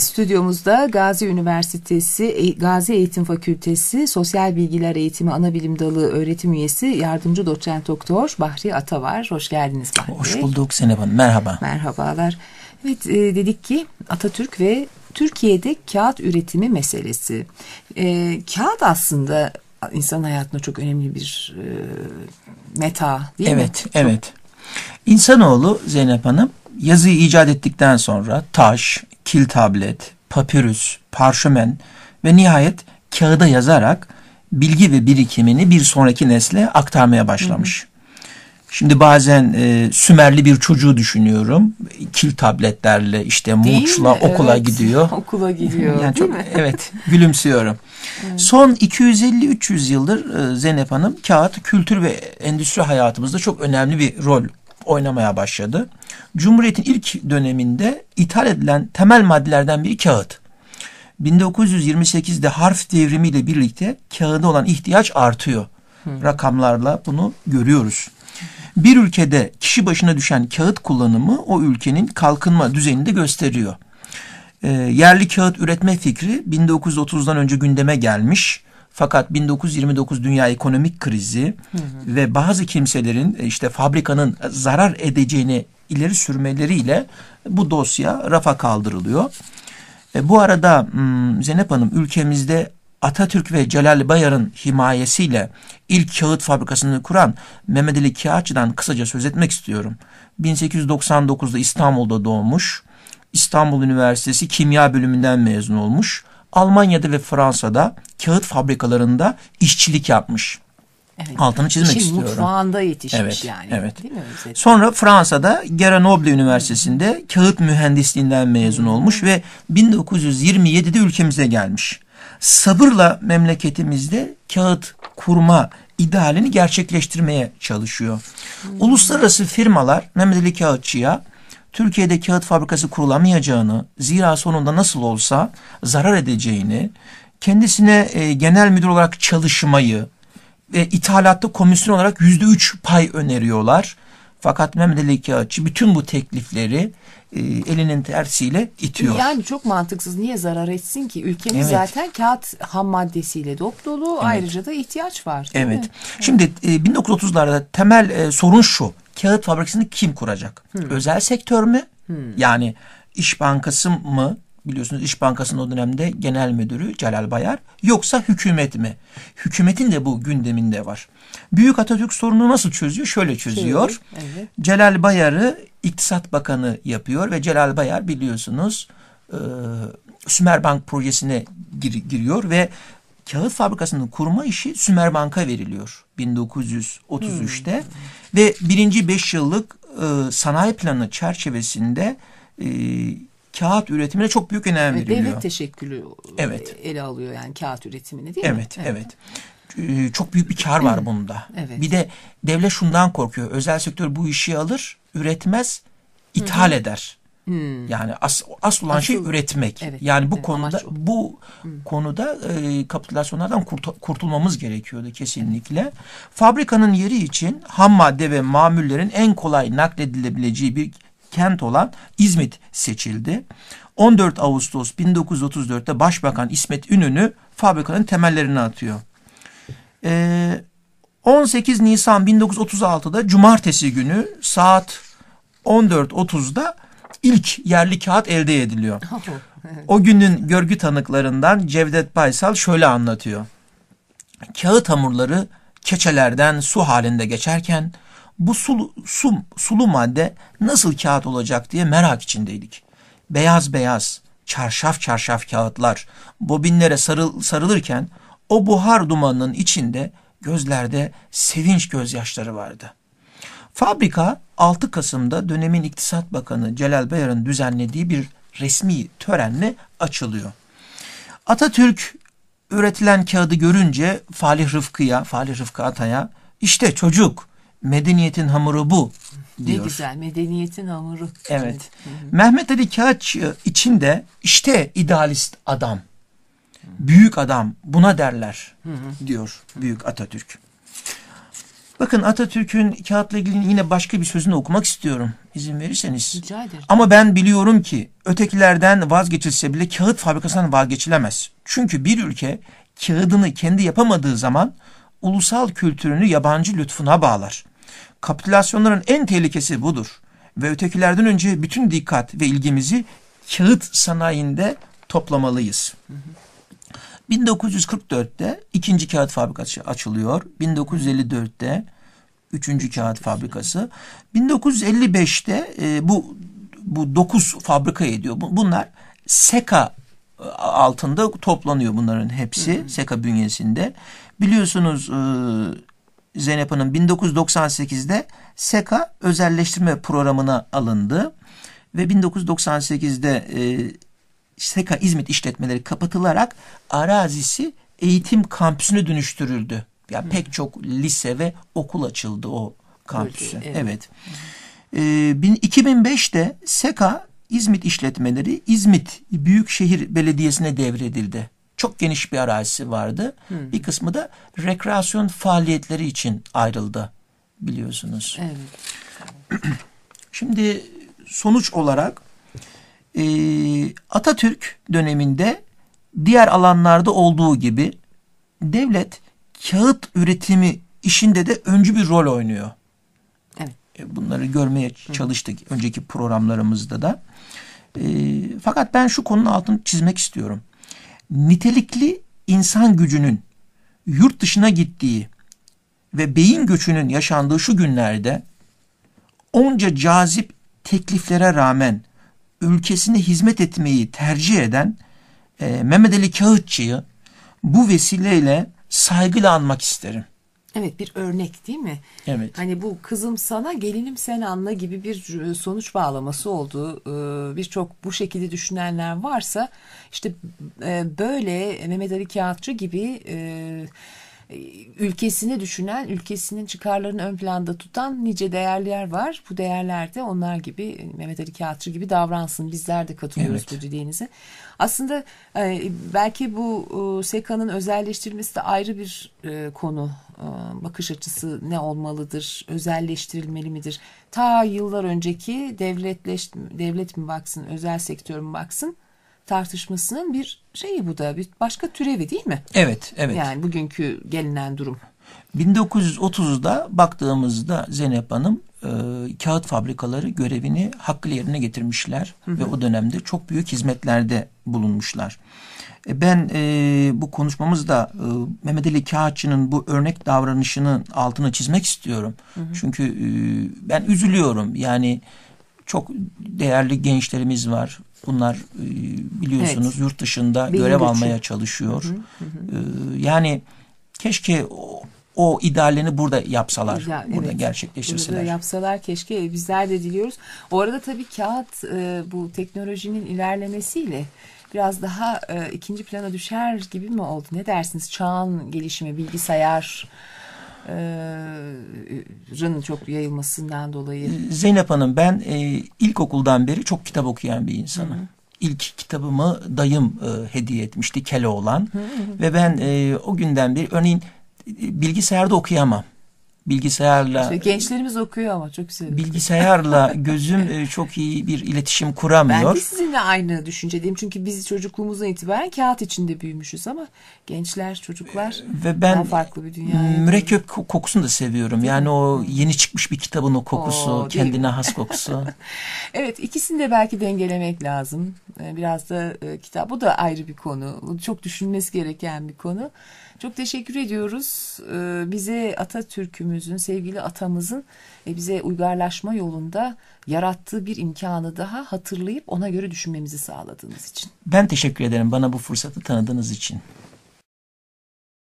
stüdyomuzda Gazi Üniversitesi e, Gazi Eğitim Fakültesi Sosyal Bilgiler Eğitimi Anabilim Dalı öğretim üyesi yardımcı doçent doktor Bahri Ata var. Hoş geldiniz Bahri Hoş bulduk Zeynep Hanım. Merhaba. Merhabalar. Evet e, dedik ki Atatürk ve Türkiye'de kağıt üretimi meselesi. E, kağıt aslında insan hayatında çok önemli bir e, meta değil evet, mi? Evet, evet. İnsanoğlu Zeynep Hanım yazıyı icat ettikten sonra taş, kil tablet, papyrus, parşömen ve nihayet kağıda yazarak bilgi ve birikimini bir sonraki nesle aktarmaya başlamış. Hı hı. Şimdi bazen e, Sümerli bir çocuğu düşünüyorum. Kil tabletlerle işte Değil muçla mi? okula evet. gidiyor. okula gidiyor. yani çok, mi? Evet gülümsüyorum. evet. Son 250-300 yıldır e, Zeynep Hanım kağıt kültür ve endüstri hayatımızda çok önemli bir rol oynamaya başladı. Cumhuriyet'in ilk döneminde ithal edilen temel maddelerden biri kağıt. 1928'de harf devrimiyle birlikte kağıda olan ihtiyaç artıyor. Hı. Rakamlarla bunu görüyoruz. Bir ülkede kişi başına düşen kağıt kullanımı o ülkenin kalkınma düzeyini de gösteriyor. E, yerli kağıt üretme fikri 1930'dan önce gündeme gelmiş. Fakat 1929 dünya ekonomik krizi hı hı. ve bazı kimselerin e, işte fabrikanın zarar edeceğini ileri sürmeleriyle bu dosya rafa kaldırılıyor. E, bu arada hmm, Zeynep Hanım ülkemizde Atatürk ve Celal Bayar'ın himayesiyle ilk kağıt fabrikasını kuran Mehmet Ali Kağıtçı'dan kısaca söz etmek istiyorum. 1899'da İstanbul'da doğmuş. İstanbul Üniversitesi Kimya bölümünden mezun olmuş. Almanya'da ve Fransa'da kağıt fabrikalarında işçilik yapmış. Evet. Altını çizmek İşin istiyorum. mutfağında yetişmiş evet, yani. Evet. Değil mi? Sonra Fransa'da Grenoble Üniversitesi'nde kağıt mühendisliğinden mezun olmuş ve 1927'de ülkemize gelmiş. Sabırla memleketimizde kağıt kurma idealini gerçekleştirmeye çalışıyor. Uluslararası firmalar Mehmet Ali Kağıtçı'ya Türkiye'de kağıt fabrikası kurulamayacağını, zira sonunda nasıl olsa zarar edeceğini, kendisine e, genel müdür olarak çalışmayı ve ithalatta komisyon olarak yüzde üç pay öneriyorlar. Fakat Mehmet Ali Kağıtçı bütün bu teklifleri e, elinin tersiyle itiyor. Yani çok mantıksız. Niye zarar etsin ki? Ülkemiz evet. zaten kağıt ham maddesiyle dop dolu. Evet. Ayrıca da ihtiyaç var. Evet. Mi? Şimdi e, 1930'larda temel e, sorun şu. Kağıt fabrikasını kim kuracak? Hmm. Özel sektör mü? Hmm. Yani İş Bankası mı? Biliyorsunuz İş Bankası'nın o dönemde genel müdürü Celal Bayar. Yoksa hükümet mi? Hükümetin de bu gündeminde var. Büyük Atatürk sorunu nasıl çözüyor? Şöyle çözüyor. Evet. Celal Bayar'ı İktisat Bakanı yapıyor ve Celal Bayar biliyorsunuz e, Sümerbank projesine gir, giriyor ve kağıt fabrikasını kurma işi Sümerbank'a veriliyor 1933'te hmm. ve birinci beş yıllık e, sanayi planı çerçevesinde e, kağıt üretimine çok büyük önem evet, veriliyor. Devlet teşekkülü evet. ele alıyor yani kağıt üretimini değil evet, mi? Evet, evet. çok büyük bir kar var bunda. Evet. Bir de devlet şundan korkuyor. Özel sektör bu işi alır, üretmez, ithal Hı-hı. eder. Hmm. Yani as, asıl olan şey üretmek. Evet, yani bu evet, konuda bu hmm. konuda e, kapitülasyonlardan kurt, kurtulmamız gerekiyordu kesinlikle. Fabrikanın yeri için ham madde ve mamullerin en kolay nakledilebileceği bir kent olan İzmit seçildi. 14 Ağustos 1934'te Başbakan İsmet İnönü fabrikanın temellerini atıyor. Ee, 18 Nisan 1936'da Cumartesi günü saat 14.30'da ilk yerli kağıt elde ediliyor. O günün görgü tanıklarından Cevdet Baysal şöyle anlatıyor. Kağıt hamurları keçelerden su halinde geçerken bu sulu, su, sulu madde nasıl kağıt olacak diye merak içindeydik. Beyaz beyaz, çarşaf çarşaf kağıtlar bobinlere sarıl, sarılırken o buhar dumanının içinde gözlerde sevinç gözyaşları vardı. Fabrika 6 Kasım'da dönemin İktisat Bakanı Celal Bayar'ın düzenlediği bir resmi törenle açılıyor. Atatürk üretilen kağıdı görünce Falih Rıfkı'ya, Falih Rıfkı Atay'a işte çocuk medeniyetin hamuru bu diyor. Ne güzel medeniyetin hamuru. Evet. Mehmet Ali Kağıtçı için de işte idealist adam. Büyük adam buna derler diyor Büyük Atatürk. Bakın Atatürk'ün kağıtla ilgili yine başka bir sözünü okumak istiyorum. izin verirseniz. Rica ederim. Ama ben biliyorum ki ötekilerden vazgeçilse bile kağıt fabrikasından vazgeçilemez. Çünkü bir ülke kağıdını kendi yapamadığı zaman ulusal kültürünü yabancı lütfuna bağlar. Kapitülasyonların en tehlikesi budur. Ve ötekilerden önce bütün dikkat ve ilgimizi kağıt sanayinde toplamalıyız. Hı hı. 1944'te ikinci kağıt fabrikası açılıyor. 1954'te üçüncü kağıt fabrikası. 1955'te e, bu bu dokuz fabrika ediyor. Bunlar SEKA e, altında toplanıyor bunların hepsi. Hı SEKA bünyesinde. Biliyorsunuz e, Zeynep Hanım 1998'de SEKA özelleştirme programına alındı. Ve 1998'de e, SEKA İzmit işletmeleri kapatılarak arazisi eğitim kampüsüne dönüştürüldü. Ya hmm. pek çok lise ve okul açıldı o kampüse. Evet. evet. Ee, 2005'te SEKA İzmit işletmeleri İzmit Büyükşehir Belediyesi'ne devredildi. Çok geniş bir arazisi vardı. Hmm. Bir kısmı da rekreasyon faaliyetleri için ayrıldı biliyorsunuz. Evet. Şimdi sonuç olarak e, Atatürk döneminde diğer alanlarda olduğu gibi devlet kağıt üretimi işinde de öncü bir rol oynuyor. Evet. E, bunları görmeye çalıştık Hı. önceki programlarımızda da. E, fakat ben şu konunun altını çizmek istiyorum. Nitelikli insan gücünün yurt dışına gittiği ve beyin göçünün yaşandığı şu günlerde onca cazip tekliflere rağmen ülkesine hizmet etmeyi tercih eden e, Mehmet Ali Kağıtçı'yı bu vesileyle saygıyla anmak isterim. Evet bir örnek değil mi? Evet. Hani bu kızım sana gelinim sen anla gibi bir e, sonuç bağlaması olduğu e, birçok bu şekilde düşünenler varsa işte e, böyle Mehmet Ali Kağıtçı gibi ülkesini düşünen, ülkesinin çıkarlarını ön planda tutan nice değerler var. Bu değerler de onlar gibi Mehmet Ali Kağıtçı gibi davransın. Bizler de katılıyoruz evet. bu dileğinize. Aslında e, belki bu e, SEKA'nın özelleştirilmesi de ayrı bir e, konu. Bakış açısı ne olmalıdır? Özelleştirilmeli midir? Ta yıllar önceki devletleş, devlet mi baksın, özel sektör mü baksın? Tartışmasının bir şeyi bu da bir başka türevi değil mi? Evet, evet. Yani bugünkü gelinen durum. 1930'da baktığımızda Zeynep Hanım e, kağıt fabrikaları görevini hakkı yerine getirmişler hı hı. ve o dönemde çok büyük hizmetlerde bulunmuşlar. E, ben e, bu konuşmamızda e, Mehmet Ali Kağıtçı'nın bu örnek davranışının altını çizmek istiyorum. Hı hı. Çünkü e, ben üzülüyorum. Yani çok değerli gençlerimiz var. Bunlar e, biliyorsunuz evet. yurt dışında Beyin görev gücü. almaya çalışıyor. Hı hı hı. E, yani keşke o, o idealini burada yapsalar, ya, burada evet. gerçekleştirseler. Burada yapsalar keşke bizler de diliyoruz. O arada tabii kağıt e, bu teknolojinin ilerlemesiyle biraz daha ikinci plana düşer gibi mi oldu? Ne dersiniz? Çağın gelişimi, bilgisayar rın çok yayılmasından dolayı. Zeynep Hanım ben e, ilkokuldan beri çok kitap okuyan bir insanım. Hı hı. İlk kitabımı dayım e, hediye etmişti Keloğlan hı hı. ve ben e, o günden beri örneğin bilgisayarda okuyamam bilgisayarla işte gençlerimiz okuyor ama çok güzel. Bilgisayarla gözüm e, çok iyi bir iletişim kuramıyor. Ben de sizinle aynı düşüncedeyim. Çünkü biz çocukluğumuzdan itibaren kağıt içinde büyümüşüz ama gençler, çocuklar Ve ben daha farklı bir dünya. Mürekkep kokusunu da seviyorum. Yani o yeni çıkmış bir kitabın o kokusu, Oo, kendine has kokusu. evet, ikisini de belki dengelemek lazım. E, biraz da e, kitap bu da ayrı bir konu. Çok düşünmesi gereken bir konu. Çok teşekkür ediyoruz. Bize Atatürk'ümüzün, sevgili atamızın e, bize uygarlaşma yolunda yarattığı bir imkanı daha hatırlayıp ona göre düşünmemizi sağladığınız için. Ben teşekkür ederim bana bu fırsatı tanıdığınız için.